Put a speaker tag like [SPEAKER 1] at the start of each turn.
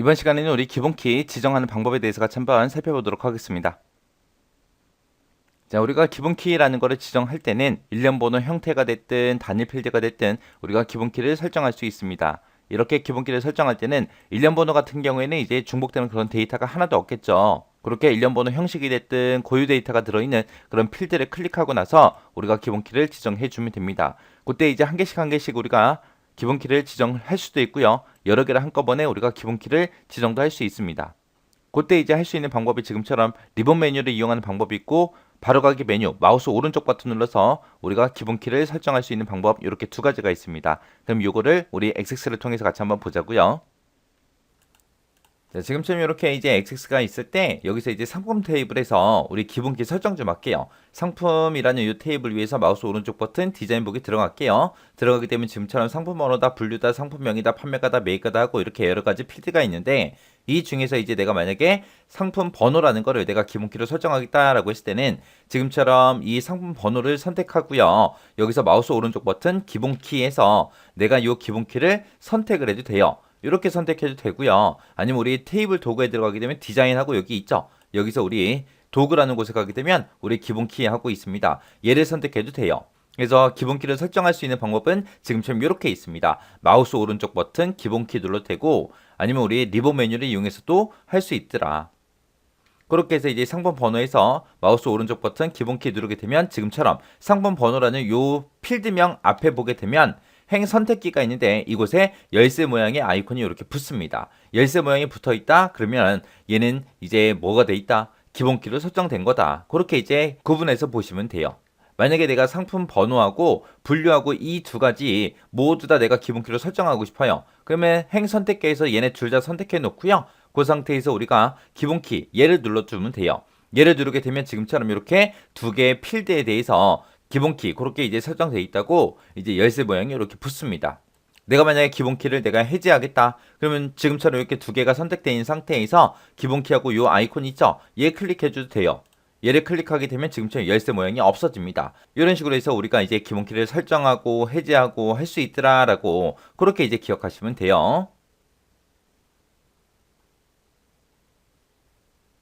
[SPEAKER 1] 이번 시간에는 우리 기본키 지정하는 방법에 대해서 같이 한번 살펴보도록 하겠습니다. 자, 우리가 기본키라는 거를 지정할 때는 일련 번호 형태가 됐든 단일 필드가 됐든 우리가 기본키를 설정할 수 있습니다. 이렇게 기본키를 설정할 때는 일련 번호 같은 경우에는 이제 중복되는 그런 데이터가 하나도 없겠죠. 그렇게 일련 번호 형식이 됐든 고유 데이터가 들어있는 그런 필드를 클릭하고 나서 우리가 기본키를 지정해 주면 됩니다. 그때 이제 한 개씩 한 개씩 우리가 기본키를 지정할 수도 있고요. 여러 개를 한꺼번에 우리가 기본키를 지정도 할 수 있습니다. 그때 이제 할 수 있는 방법이 지금처럼 리본 메뉴를 이용하는 방법이 있고 바로가기 메뉴 마우스 오른쪽 버튼 눌러서 우리가 기본키를 설정할 수 있는 방법 이렇게 두 가지가 있습니다. 그럼 요거를 우리 XX를 통해서 같이 한번 보자고요. 자, 지금처럼 이렇게 이제 XX가 있을 때 여기서 이제 상품 테이블에서 우리 기본키 설정 좀 할게요. 상품이라는 이 테이블 위에서 마우스 오른쪽 버튼 디자인 보기 들어갈게요. 들어가게 되면 지금처럼 상품 번호다, 분류다, 상품명이다, 판매가다, 메이커다 하고 이렇게 여러 가지 필드가 있는데 이 중에서 이제 내가 만약에 상품 번호라는 거를 내가 기본키로 설정하겠다라고 했을 때는 지금처럼 이 상품 번호를 선택하고요. 여기서 마우스 오른쪽 버튼 기본키에서 내가 이 기본키를 선택을 해도 돼요. 이렇게 선택해도 되고요. 아니면 우리 테이블 도구에 들어가게 되면 디자인하고 여기 있죠. 여기서 우리 도구라는 곳에 가게 되면 우리 기본 키 하고 있습니다. 얘를 선택해도 돼요. 그래서 기본 키를 설정할 수 있는 방법은 지금처럼 이렇게 있습니다. 마우스 오른쪽 버튼 기본 키 눌러도 되고 아니면 우리 리본 메뉴를 이용해서도 할 수 있더라. 그렇게 해서 이제 상품 번호에서 마우스 오른쪽 버튼 기본 키 누르게 되면 지금처럼 상품 번호라는 요 필드명 앞에 보게 되면 행 선택기가 있는데 이곳에 열쇠 모양의 아이콘이 이렇게 붙습니다. 열쇠 모양이 붙어 있다 그러면 얘는 이제 뭐가 돼 있다 기본키로 설정된 거다. 그렇게 이제 구분해서 보시면 돼요. 만약에 내가 상품 번호하고 분류하고 이 두 가지 모두 다 내가 기본키로 설정하고 싶어요. 그러면 행 선택기에서 얘네 둘 다 선택해 놓고요. 그 상태에서 우리가 기본키 얘를 눌러주면 돼요. 얘를 누르게 되면 지금처럼 이렇게 두 개의 필드에 대해서 기본키 그렇게 이제 설정돼 있다고 이제 열쇠 모양이 이렇게 붙습니다. 내가 만약에 기본키를 내가 해제하겠다. 그러면 지금처럼 이렇게 두 개가 선택되어 있는 상태에서 기본키하고 요 아이콘 있죠? 얘 클릭해줘도 돼요. 얘를 클릭하게 되면 지금처럼 열쇠 모양이 없어집니다. 이런 식으로 해서 우리가 이제 기본키를 설정하고 해제하고 할 수 있더라라고 그렇게 이제 기억하시면 돼요.